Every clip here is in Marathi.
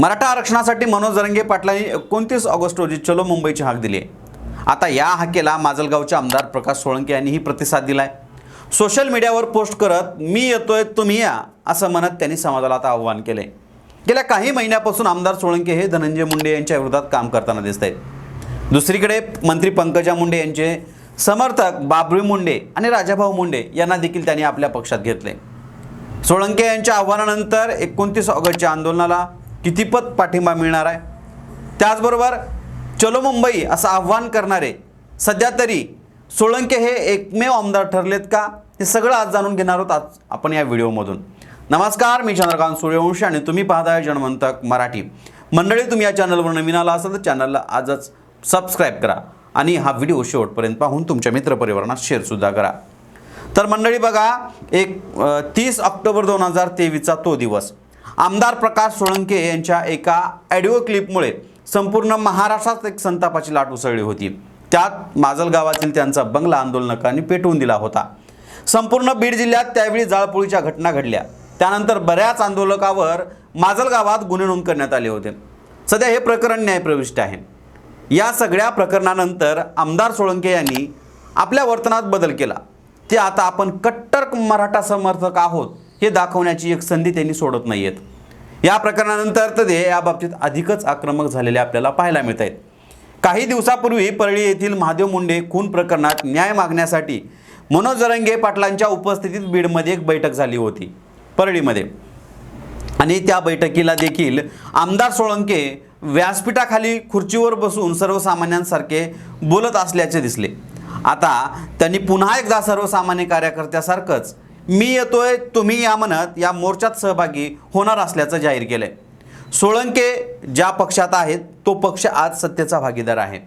मराठा आरक्षणासाठी मनोज जरंगे पाटलांनी एकोणतीस ऑगस्ट रोजी चलो मुंबईची हाक दिली आहे. आता या हाकेला माजलगावचे आमदार प्रकाश सोळंके यांनीही प्रतिसाद दिलाय. सोशल मीडियावर पोस्ट करत मी येतोय तुम्ही या असं म्हणत त्यांनी समाजाला आता आव्हान आहे गेल्या काही महिन्यापासून आमदार सोळंके हे धनंजय मुंडे यांच्या विरोधात काम करताना दिसत आहेत. दुसरीकडे मंत्री पंकजा मुंडे यांचे समर्थक बाबरी मुंडे आणि राजाभाऊ मुंडे यांना देखील त्यांनी आपल्या पक्षात घेतले सोळंके यांच्या आव्हानानंतर एकोणतीस ऑगस्टच्या आंदोलनाला कितीपत पाठिंबा मिळणार आहे? त्याचबरोबर चलो मुंबई असं आव्हान करणारे सध्या तरी सोळंके हे एकमेव आमदार ठरलेत का? हे सगळं आज जाणून घेणार आहोत आज आपण या व्हिडिओमधून. नमस्कार मी चंद्रकांत सूर्यवंशी आणि तुम्ही पाहताय जनमंतक मराठी. मंडळी तुम्ही या चॅनलवर नवीन आला असाल तर चॅनलला आजच सबस्क्राईब करा आणि हा व्हिडिओ शेवटपर्यंत पाहून तुमच्या मित्रपरिवारांना शेअरसुद्धा करा. तर मंडळी बघा एक तीस ऑक्टोबर दोन हजार तेवीसचा तो दिवस. आमदार प्रकाश सोळंके यांच्या एका ॲडिओ क्लिपमुळे संपूर्ण महाराष्ट्रात एक संतापाची लाट उसळली होती. त्यात माजल गावातील त्यांचा बंगला आंदोलनकांनी पेटवून दिला होता. संपूर्ण बीड जिल्ह्यात त्यावेळी जाळपोळीच्या घटना घडल्या. त्यानंतर बऱ्याच आंदोलकावर माजल गावात गुन्हे नोंद करण्यात आले होते. सध्या हे प्रकरण न्यायप्रविष्ट आहे. या सगळ्या प्रकरणानंतर आमदार सोळंके यांनी आपल्या वर्तनात बदल केला. ते आता आपण कट्टर मराठा समर्थक आहोत. हे दाखवण्याची एक संधी त्यांनी सोडत नाही आहेत या प्रकरणानंतर तर ते याबाबतीत अधिकच आक्रमक झालेले आपल्याला पाहायला मिळत आहेत काही दिवसापूर्वी परळी येथील महादेव मुंडे खून प्रकरणात न्याय मागण्यासाठी मनोज रंगे पाटलांच्या उपस्थितीत बीडमध्ये एक बैठक झाली होती परळीमध्ये. आणि त्या बैठकीला देखील आमदार सोळंके व्यासपीठाखाली खुर्चीवर बसून सर्वसामान्यांसारखे बोलत असल्याचे दिसले. आता त्यांनी पुन्हा एकदा सर्वसामान्य कार्यकर्त्यासारखंच मी येतोय तुम्ही या म्हणत या मोर्चात सहभागी होणार असल्याचं जाहीर केलंय. सोळंके ज्या पक्षात आहेत तो पक्ष आज सत्तेचा भागीदार आहे.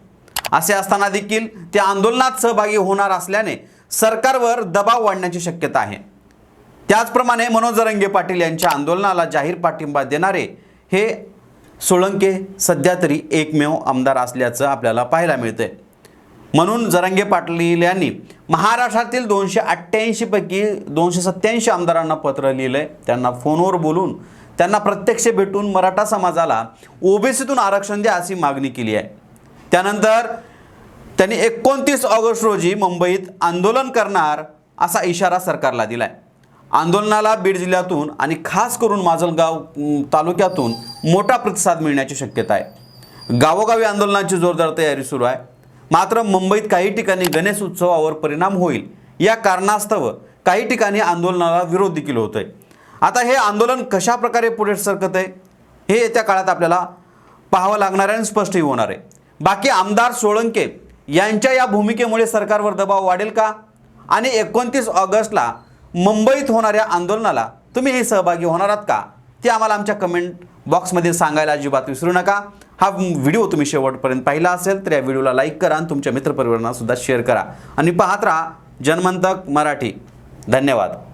असे असताना देखील ते आंदोलनात सहभागी होणार असल्याने सरकारवर दबाव वाढण्याची शक्यता आहे. त्याचप्रमाणे मनोज रंगे पाटील यांच्या आंदोलनाला जाहीर पाठिंबा देणारे हे सोळंके सध्या तरी एकमेव आमदार असल्याचं आपल्याला पाहायला मिळतंय. म्हणून जरंगे पाटील यांनी महाराष्ट्रातील दोनशे अठ्ठ्याऐंशीपैकी दोनशे सत्त्याऐंशी आमदारांना पत्र लिहिलं आहे त्यांना फोनवर बोलून त्यांना प्रत्यक्ष भेटून मराठा समाजाला ओबीसीतून आरक्षण द्या अशी मागणी केली आहे. त्यानंतर त्यांनी एकोणतीस ऑगस्ट रोजी मुंबईत आंदोलन करणार असा इशारा सरकारला दिला आहे आंदोलनाला बीड जिल्ह्यातून आणि खास करून माजलगाव तालुक्यातून मोठा प्रतिसाद मिळण्याची शक्यता आहे. गावोगावी आंदोलनाची जोरदार तयारी सुरू आहे. मात्र मुंबईत काही ठिकाणी गणेश उत्सवावर परिणाम होईल. या कारणास्तव काही ठिकाणी आंदोलनाला विरोध देखील होतोय. आता हे आंदोलन कशा प्रकारे पुढे सरकत आहे हे येत्या काळात आपल्याला पाहावं लागणार आहे आणि स्पष्टही होणार आहे. बाकी आमदार सोळंके यांच्या या भूमिकेमुळे सरकारवर दबाव वाढेल का? आणि एकोणतीस ऑगस्टला मुंबईत होणाऱ्या आंदोलनाला तुम्ही हे सहभागी होणार आहात का? ते आम्हाला आमच्या कमेंट बॉक्समध्ये सांगायला अजिबात विसरू नका. हा व्हिडिओ तुम्ही शेवटपर्यंत पाहिला असेल तर या व्हिडिओला लाईक करा आणि तुमच्या मित्रपरिवारांना सुद्धा शेअर करा. आणि पाहत राहा जनमंतक मराठी. धन्यवाद.